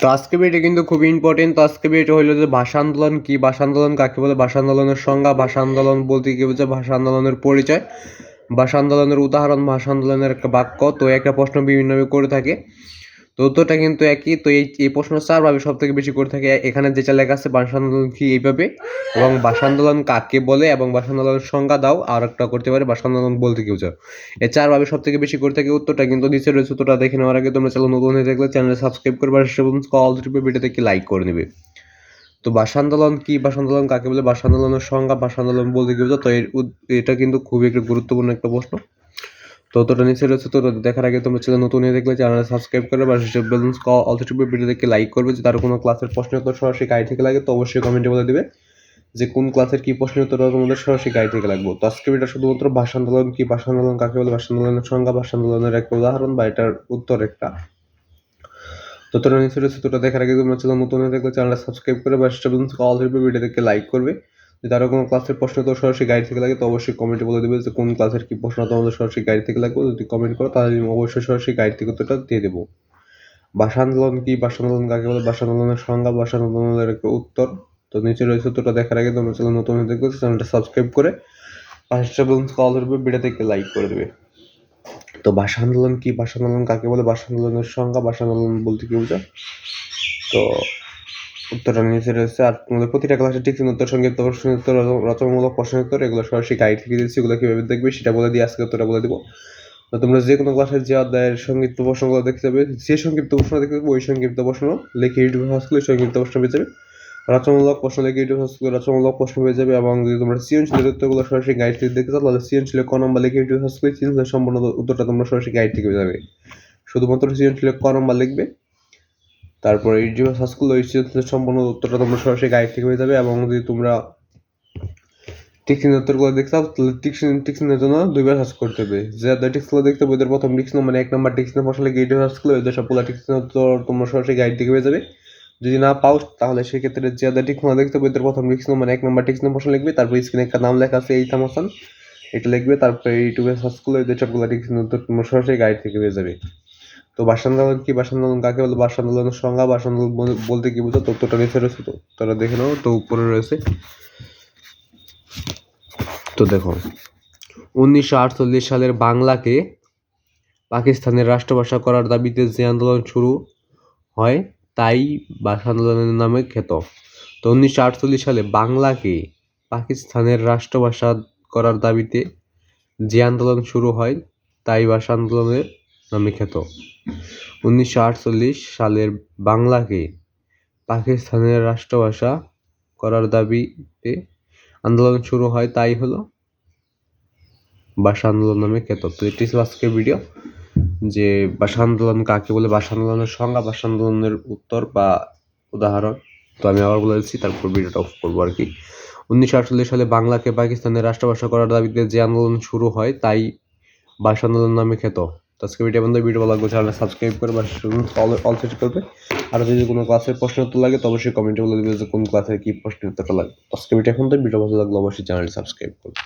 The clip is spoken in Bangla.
তো আজকে এটা কিন্তু খুবই ইম্পর্টেন্ট তো আজকে এটা হলো যে ভাষা আন্দোলন কি? ভাষা আন্দোলন কাকে বলে? ভাষা আন্দোলনের সংজ্ঞা, ভাষা আন্দোলন বলতে কি বলছে ভাষা আন্দোলনের পরিচয়। ভাষা আন্দোলনের উদাহরণ, ভাষা আন্দোলনের একটা বাক্য। তো একটা প্রশ্ন বিভিন্নভাবে করে থাকে। উত্তরটা কিন্তু একই। তো এই এই প্রশ্ন চারভাবে সব থেকে বেশি করে থাকে, এখানে যেটা লেখা আছে ভাষা আন্দোলন কি এইভাবে? এবং ভাষা আন্দোলন কাকে বলে এবং ভাষা আন্দোলনের সংজ্ঞা দাও, আর একটা করতে পারে ভাষা আন্দোলন বলতে কি বোঝায় এই চারভাবে সব থেকে বেশি করে থাকে, উত্তরটা কিন্তু নিচে রয়েছে, উত্তরটা দেখে নেওয়ার আগে তোমরা চ্যানেল নতুন হয়ে থাকলে চ্যানেল সাবস্ক্রাইব করবে আর কল টিপে ভিডিওতে কি লাইক করে নেবে। তো ভাষা আন্দোলন কি ভাষা আন্দোলন কাকে বলে ভাষা আন্দোলনের সংজ্ঞা ভাষা আন্দোলন বলতে কি বোঝায় তো এটা কিন্তু খুবই একটা গুরুত্বপূর্ণ একটা প্রশ্ন। তো তোটা নিচে রয়েছে তো দেখার আগে তোমরা চ্যানেল নতুন হয়ে দেখলে চ্যানেল সাবস্ক্রাইব করবে বা সেসব ব্যালেন্স অলসো টিপে ভিডিওতে লাইক করবে। যে তার কোনো ক্লাসের প্রশ্ন উত্তর সরাসরি গাইড থেকে লাগে, তো অবশ্যই কমেন্টে বলে দেবে যে কোন ক্লাসের কি প্রশ্ন উত্তর তোমাদের সরাসরি গাইড থেকে লাগবে। তো আজকে এটা শুধুমাত্র ভাষা আন্দোলন কি ভাষা আন্দোলন, কাকে বলে ভাষা আন্দোলনের সংজ্ঞা, ভাষা আন্দোলনের একটা উদাহরণ বা এটার উত্তর একটা। ততটা নিচে রয়েছে তোটা দেখার আগে তোমরা চ্যানেল নতুন হয়ে দেখলে চ্যানেলটা সাবস্ক্রাইব করে বা সেটা ব্যালেন্স অল টিপে থেকে লাইক করবে। যদি আরও কোনো ক্লাসের প্রশ্ন তো সরাসরি গাইড থেকে লাগে, তো অবশ্যই কমেন্টে বলে দেবে যে কোন ক্লাসের কি প্রশ্ন তোমাদের সরাসরি গাইড থেকে লাগবে। যদি কমেন্ট করো, তাহলে আমি অবশ্যই সরাসরি গাইড থেকে উত্তরটা দিয়ে দেবো। ভাষা আন্দোলন কি? ভাষা আন্দোলন কাকে বলে? ভাষা আন্দোলনের সংজ্ঞা ভাষা আন্দোলনের একটা উত্তর। তো নিচে রয়েছে উত্তরটা দেখার আগে তোমরা চ্যানেল নতুন হয়ে দেখবে চ্যানেলটা সাবস্ক্রাইব করে পাঁচটা ব্যালেন্স কল ধরবে ভিডিও থেকে লাইক করে দেবে। তো ভাষা আন্দোলন কি? ভাষা আন্দোলন কাকে বলে? ভাষা আন্দোলনের সংজ্ঞা ভাষা আন্দোলন বলতে কি বোঝায়? তো উত্তরটা নিচে রয়েছে আর তোমাদের প্রতিটা ক্লাসে ঠিক উত্তর সংক্ষিপ্ত প্রশ্ন উত্তর রচনামূলক প্রশ্ন উত্তর এগুলো সরাসরি গাইড থেকে দিচ্ছি এগুলো কীভাবে দেখবে সেটা বলে দিয়ে আজকে উত্তরটা বলে দিব। তো তোমরা যে কোনো ক্লাসের যে অধ্যায়ের সংক্ষিপ্ত প্রশ্নগুলো দেখতে যাবে যে সংক্ষিপ্ত প্রশ্ন দেখতে যাবে ওই সংক্ষিপ্ত প্রশ্ন লিখে ইউটিউব হসপিটালে সংক্ষিপ্ত প্রশ্ন পেয়ে যাবে। রচনামূলক প্রশ্ন লিখে ইউটিউব হসপিটালে রচনামূলক প্রশ্ন পেয়ে যাবে এবং যদি তোমরা সৃজনশীলের উত্তরগুলো সরাসরি গাইড থেকে দেখতে চাও, তাহলে সৃজনশীলের ক নম্বর লিখে ইউটিউব হসপিটালে সৃজনশীলের সম্পূর্ণ উত্তরটা তোমরা সরাসরি গাইড থেকে পেয়ে যাবে। শুধুমাত্র সৃজনশীলের ক নম্বর লিখবে তারপরে ইউটিউব সার্চ করলে সৃজনশীলের সম্পূর্ণ উত্তরটা তোমরা সরাসরি গাইড থেকে পেয়ে যাবে এবং যদি তোমরা টিক্সিন উত্তরগুলো দেখতে চাও, তাহলে টিক্সিন টিক্সিনের জন্য দুইবার সার্চ করতে হবে। যে টিক্সগুলো দেখতে হবে, ওদের প্রথম টিক্স মানে এক নম্বর টিক্সিনের ফসলে গেটে সার্চ করলে ওদের সবগুলো টিক্সিন উত্তর তোমরা সরাসরি গাইড থেকে পেয়ে যাবে। যদি না পাও, তাহলে সেক্ষেত্রে যে আদার টিক্সগুলো দেখতে হবে, ওদের প্রথম টিক্স মানে এক নম্বর টিক্সিনের ফসল লিখবে, তারপর স্ক্রিনে একটা নাম লেখা আছে এই থামাসান এটা লিখবে, তারপরে ইউটিউবে সার্চ করলে ওদের সবগুলো টিক্সিন উত্তর তোমরা সরাসরি গাইড থেকে পেয়ে যাবে। তো ভাষা আন্দোলন কি ভাষা আন্দোলন কাকে বলে ভাষা আন্দোলনের সংজ্ঞা ভাষা আন্দোলন বলতে কি বোঝো? তথ্যটা নিচে রয়েছে তারা দেখে নাও, তো উপরে রয়েছে। তো দেখো, উনিশশো আটচল্লিশ সালের বাংলাকে পাকিস্তানের রাষ্ট্রভাষা করার দাবিতে যে আন্দোলন শুরু হয়, তাই ভাষা আন্দোলনের নামে খ্যাত। তো উনিশশো আটচল্লিশ সালে বাংলাকে পাকিস্তানের রাষ্ট্রভাষা করার দাবিতে যে আন্দোলন শুরু হয়, তাই ভাষা আন্দোলনের নামে খ্যাত। উনিশশো আটচল্লিশ সালের বাংলাকে পাকিস্তানের রাষ্ট্রভাষা করার দাবিতে আন্দোলন শুরু হয়, তাই হলো ভাষা আন্দোলন নামে খ্যাত। তো এটি ছিল ভিডিও। যে ভাষা আন্দোলন কাকে বলে? ভাষা আন্দোলনের সংজ্ঞা, ভাষা আন্দোলনের উত্তর বা উদাহরণ। তো আমি আবার বলে দিচ্ছি, তারপর ভিডিওটা অফ করব আর কি। উনিশশো আটচল্লিশ সালে বাংলাকে পাকিস্তানের রাষ্ট্রভাষা করার দাবিতে যে আন্দোলন শুরু হয়, তাই ভাষা আন্দোলন নামে খ্যাত। তো আজকে ভিডিও বন্ধু ভিডিও ভালো লাগবে চ্যানেলটা সাবস্ক্রাইব করে বা অল সেট করবে। আর যদি কোনো ক্লাসের প্রশ্ন উত্তর লাগে, তো অবশ্যই কমেন্টে বলে দেবে যে কোন ক্লাসের কি প্রশ্ন উত্তরটা লাগবে আজকে ভিডিও এখন তো ভিডিও ভালো লাগলে অবশ্যই চ্যানেল সাবস্ক্রাইব করবে।